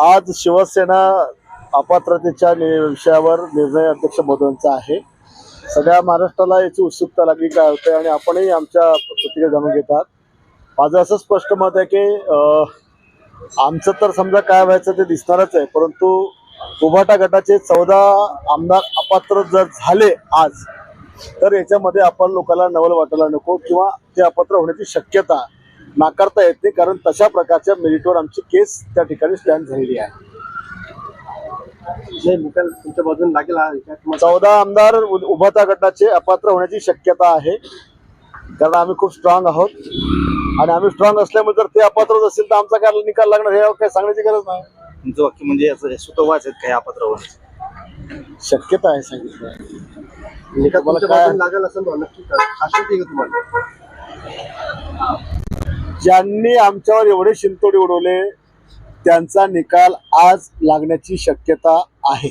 आज शिवसेना अपात्रतेच्या नि- विषयावर निर्णय अध्यक्ष मोदींचा आहे. सगळ्या महाराष्ट्राला याची उत्सुकता लागली काय होते आणि आपणही आमच्या प्रतिक्रिया जाणून घेतात. माझं असं स्पष्ट मत आहे की आमचं तर समजा काय व्हायचं ते दिसणारच आहे परंतु उभाटा गटाचे चौदा आमदार अपात्र जर झाले आज तर याच्यामध्ये आपण लोकांना नवल वाटायला नको किंवा ते अपात्र होण्याची शक्यता नाकारता येत नाही कारण तशा प्रकारच्या मेरिटवर आमची केस त्या ठिकाणी स्टँड झालेली आहे. जे निकाल तुमच्या बाजूने लागेल चौदा आमदार उ- उभाटा गटाचे अपात्र होण्याची शक्यता आहे. कारण आम्ही खूप स्ट्रॉंग आहोत. आणि आम्ही स्ट्रॉंग असल्यामुळे जर ते अपात्र असतील तर आमचा काय निकाल लागणार हे काही सांगण्याची गरज नाही. तुमचं वाक्य म्हणजे असं सुतोवाच आहेत काही अपात्र होण्याचं शक्यता आहे सांगितलं. लागेल असं नक्की तुम्हाला? ज्यांनी आमच्यावर एवढे शिंतोडे उडवले त्यांचा निकाल आज लागण्याची शक्यता आहे.